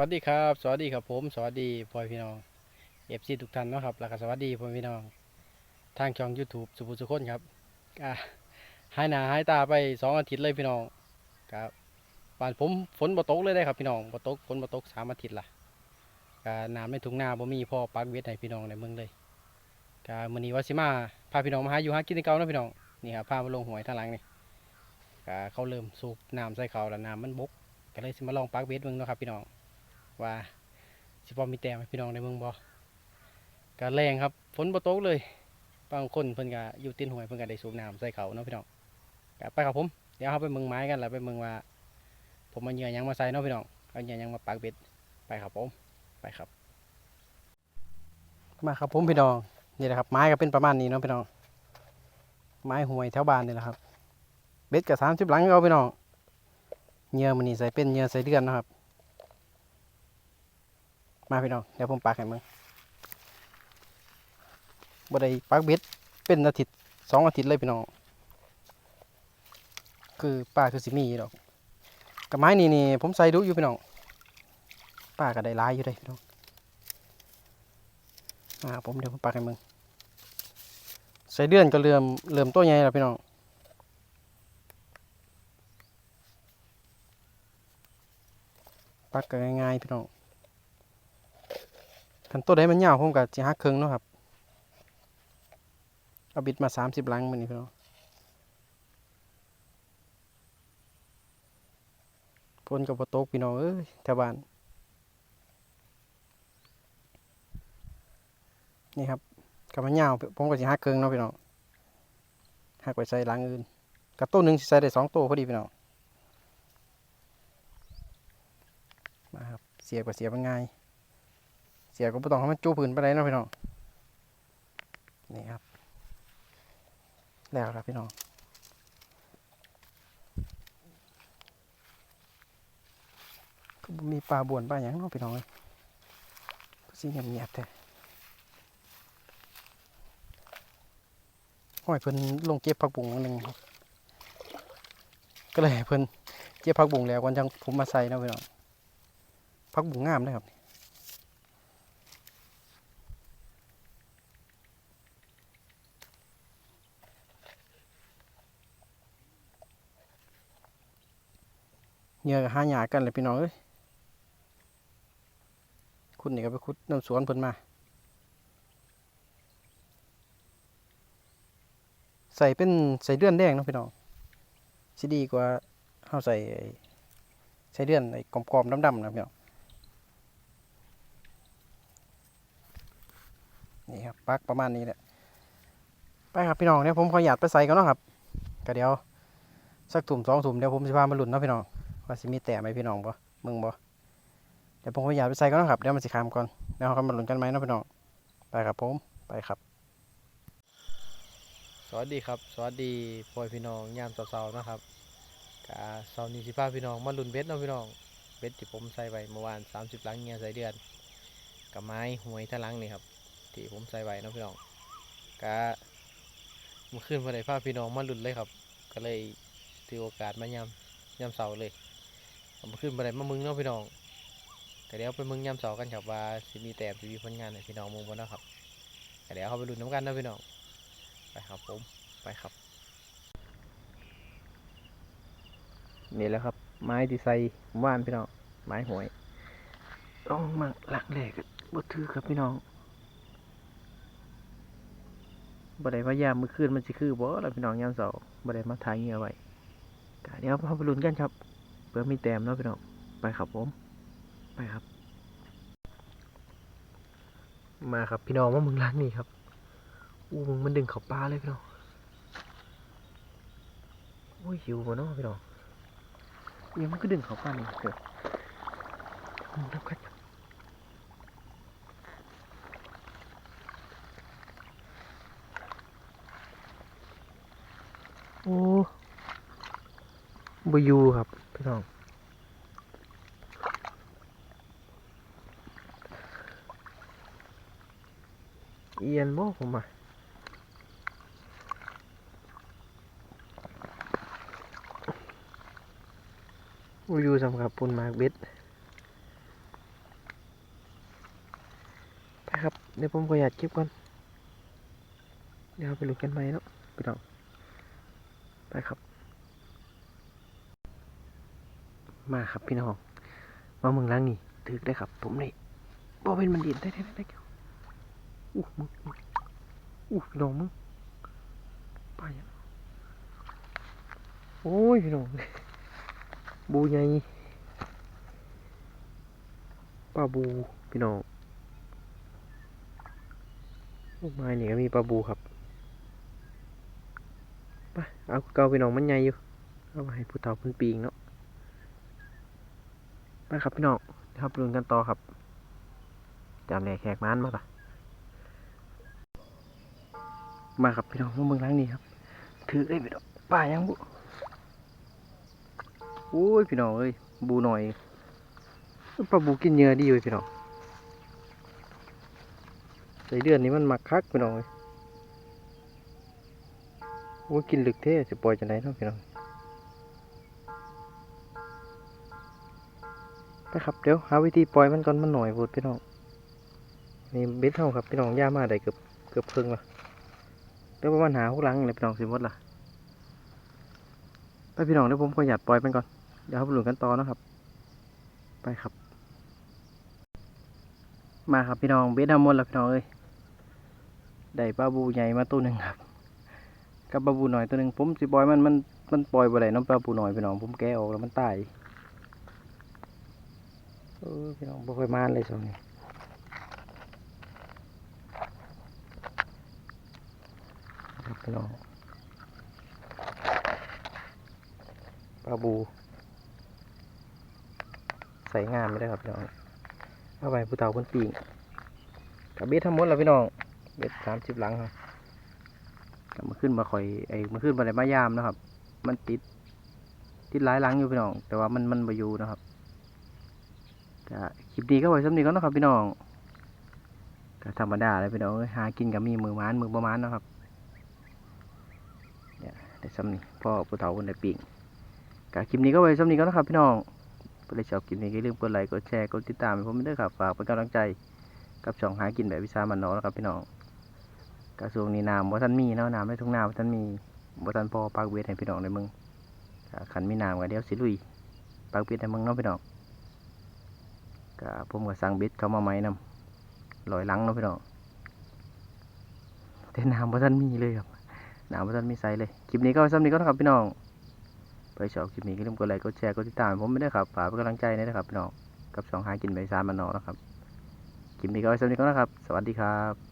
วัสดีครับ สวัสดีครับผม สวัสดีพ่อพี่น้องเอฟซีทุกท่านนะครับแล้วก็สวัสดีพ่อพี่น้อง ทางช่อง YouTube สุภุสุคนครับก็หายหน้าหายตาไปสองอาทิตย์เลยพี่น้องครับบ้านผมฝนบ่ตกเลยได้ครับพี่น้องบ่ตกฝนบ่ตกสามอาทิตย์ละก็น้ำในทุ่งนาบ่มีพ่อปักเวทให้พี่น้องในเมืองเลยก็มื้อนี้ว่าสิมาพาพี่น้องมาหาอยู่หากินในเก่าเนาะพี่น้องนี่ครับพามาลงหวยทางหลังนี่ก็เขาเริ่มสูบน้ำใส่เขาแล้วน้ำมันบกก็เลยสิมาลองปักเวทเบิ่งนะครับพี่น้อง ว่าสิพอมีแต้มให้พี่น้องในเมืองบ่ก็แรงครับฝนบ่ตกเลยบางคนเพิ่นก็อยู่ตีนห้วยเพิ่นก็ได้สูบน้ำใส่เขาเนาะพี่น้องก็ไปครับผมเดี๋ยวเราไปเมืองไม้กันแล้วไปเมืองว่า ผมมาเหยื่อยังมาใส่เนาะพี่น้องเอาเหยื่อยังมาปักเบ็ดไปครับผมไปครับ มาครับผมพี่น้องนี่แหละครับ ไม้ก็เป็นประมาณนี้เนาะพี่น้องไม้ห่วยแถวบ้านนี่แหละครับ เบ็ดกับสามสิบหลังเอาพี่น้องเหยื่อมันนี่ใส่เป็นเหยื่อใส่เดือนนะครับ มาพี่น้องเดี๋ยวผมปักให้มึงบ่ได้ปักเบ็ดเป็นอาทิตย์สองอาทิตย์เลยพี่น้อง คือป้าคือสิมีดอกกับไม้นี่นี่ผมใส่ดูอยู่พี่น้องป้าก็ได้หลายอยู่เลยพี่น้องมาผมเดี๋ยวผมปักให้มึงใส่เดือนก็เริ่มเริ่มตัวใหญ่แล้วพี่น้องปักก็ง่ายๆพี่น้อง คันตัวใดมันยาวผมก็สิหักครึ่งเนาะครับ เอาบิดมาสามสิบลังมันนี่พี่น้องฝนกับบ่ตกพี่น้องเอ้ยแถวบ้าน นี่ครับกับมันยาวผมก็สิหักครึ่งเนาะพี่น้องหักไปใส่ลังอื่นกับตัวหนึ่งใส่ได้สองตัวพอดีพี่น้องมาครับเสียบก็เสียบง่าย เสียก็บ่ต้องให้มันจูพื้นไปเลยเนาะพี่น้องนี่ครับ แล้วครับพี่น้องก็มีปลาบ่วนปลาหยังเนาะพี่น้องเอ้ยก็สิเงียบๆแท้ห้อยเพิ่นลงเก็บผักบุ้งอันหนึ่งครับก็เลยเพิ่นเก็บผักบุ้งแล้วก่อนจังผมมาใส่เนาะพี่น้องผักบุ้งงามเลยครับ เหยื่อก็หาหยากันเลยพี่น้องเอ้ยคุณนี่ก็ไปคุดน้ำสวนเพิ่นมา ใส่เป็นใส่เดือนแดงเนาะพี่น้องสิดีกว่าเฮาใส่ใส่เดือนไอ้กรอบๆดำๆนะพี่น้องนี่ครับปักประมาณนี้แหละไปครับพี่น้องเดี๋ยผมขอหยาดไปใส่กันเนาะครับก็เดี๋ยวสักถุ่มสองถุ่มเดี๋ยวผมสิพามาลุ้นเนาะพี่น้อง ว่าสิมีแต่ไหมพี่น้องบ่มึงบ่เดี๋ยวผมขอยากไปใส่ก่อนนะครับเดี๋ยวมันสิขามก่อนเดี๋ยวเราค่อยมาลุ้นกันไหมเนาะพี่น้องไปครับผมไปครับ สวัสดีครับ สวัสดีพ่อพี่น้องยามเช้าๆนะครับกาเช้านี้สิพาพี่น้องมาลุ้นเบ็ดนาะพี่น้องเบ็ดที่ผมใส่ไว้เมื่อวาน 30หลังเงี้ยใส่เดือนกับไม้หวยทะลังนี่ครับที่ผมใส่ไว้นาะพี่น้องกาเมื่อคืนมาได้พาพี่น้องมาลุ้นเลยครับ ก็เลยถือโอกาสมายามยามเสาร์เลย ผมขึ้นบันไดมามึงเนาะพี่น้องก็เดี๋ยวไปมึงยามเสาร์กันครับว่าสิมีแต้มสิมีผลงานให้พี่น้องมึงบ่เนาะครับก็เดี๋ยวเขาไปดูน้ำกันนะพี่น้องไปครับผมไปครับนี่แหละครับ ไม้ที่ใส่ว่านพี่น้องไม้หวยต้องมาหลักแหลกบ่ถือครับพี่น้องบ่ไดพยายามมือคืนมันสิคือบ่แล้วพี่น้องยามเสาร์บ่ไดมาถ่ายเงื่อไว้ก็เดี๋ยวเราไปลุ้นกันครับ พื่อมีแต้มเนาะพี่น้องไปครับผม ไปครับ มาครับพี่น้องว่ามึงล้างนี่ครับอู้มึงมันดึงเขาปลาเลยพี่น้องโอ้ยหิวมาเนาะพี่น้องยังมันก็ดึงเขาปลานี่เกิดมึงนับกันโอ้บอยูครับพี่น้อง เอียนบ่ผมอะอยู่สำหรับปุ่นมากเบ็ดไปครับ เดี๋ยวผมขอยัดคลิปก่อน เดี๋ยวไปลุกกันไปมเนาะปต่อไปครับ มาครับพี่น้องมาเมืองล้างนี่ถึกได้ครับ ผมนี่บ่เป็นบันดินได้ได้ได้ อู้มึงมึงอู้พี่น้องมึงไปอะโอ้ยพี่น้องบูใหญ่ปลาบูพี่น้องโอ้ไม้นี่ก็มีปลาบูครับไปเอาเกาพี่น้องมันใหญ่อยู่เอาไปให้ผู้เฒ่าเพิ่นปีงเนาะไปครับพี่น้องครับลุ้นกันต่อครับจามแหลกแขกม้านมาปะ มาครับพี่น้องมาเมืองล้างนี่ครับ ถือได้พี่น้องป่ายังบุโอ้ยพี่น้องเอ้ยบูหน่อยปลาบูกินเนื้อดีเลยพี่น้องใส่เดือนนี้มันมักคักพี่น้องเอ้ยโอ้ยกินลึกเท่จะปล่อยจะไหนเนาะพี่น้องไปครับเดี๋ยวหาวิธีปล่อยมันก่อนมันหน่อยพูดพี่น้องนี่เบ็ดเท่าครับพี่น้องย่ามาได้เกือบเกือบครึ่งละ เดี๋ยวประมาณหาหกหลังเลยพี่น้องสิหมดล่ะไปพี่น้องเดี๋ยวผมขอหยัดปล่อยมันก่อนเดี๋ยวเราไปลุ้นกันต่อนะครับ ไปครับ มาครับพี่น้องเบสดามอนแล้วพี่น้องเอ้ยได้ปลาบูใหญ่มาตัวหนึ่งครับกับปลาบูหน่อยตัวหนึ่งผมสิปล่อยมันมันมันปล่อยไปไหนน้องปลาบูหน่อยพี่น้องผมแกะออกแล้วมันตายเออพี่น้องบ่ค่อยมานเลยสองนี้ครับ พี่น้องปลาบู ใส่งานไม่ได้ครับพี่น้องเอาไปผู้เฒ่าคนปีงกับเบ็ดทั้งหมดแล้วพี่น้อง เบ็ดสามสิบหลังครับกลับมาขึ้นมาคอยไอ้มาขึ้นมาในมายามนะครับ มันติด ติดหลายหลังอยู่พี่น้อง แต่ว่ามันมันมาอยู่นะครับก็คลิปนี้ก็ไว้สำนีก่อนะครับพี่น้องก็ธรรมดาเลยพี่น้องหากินกับมีมือมานมือประมาณนะครับ เนี่ยได้ำนีพ่อผู้เฒ่าคนได้ปีงก็คลิปนี้ก็ไว้สำนี้ก่อนะครับพี่น้องถ้าได้ชอบคลิปนี้ก็อย่าลืมกดไลค์กดแชร์กดติดตามให้ผมด้วยครับฝากเป็นกำลังใจกับช่องหากินแบบวิสามันเนาะนะครับพี่น้องกระทรวงนี้น้ำบ่ทันมีเนาะน้ำในทุ่งนาบ่ทันมีบ่ทันพ่อปากเวทให้พี่น้องในเมืองขันมีน้ำก็เดี๋ยวสิลุยปากเวทในเมืองเนาะพี่น้องก็ผมก็สั่งเบ็ดเข้ามาใหม่นำลอยลังเนาะพี่น้องแต่น้ำบ่ทันมีเลยครับ หนาวมันมีใสเลย คลิปนี้ก็ไว้ซ้ำนี้ก็นะครับพี่น้อง ไปชอบคลิปนี้ก็ลืมกดไลค์ กดแชร์ กดติดตาม ผมไม่ได้ครับฝากเป็นกำลังใจนะครับพี่น้อง กับสองหากินใบซานมันนอนะครับ คลิปนี้ก็ไว้สำนี้ก็นะครับ สวัสดีครับ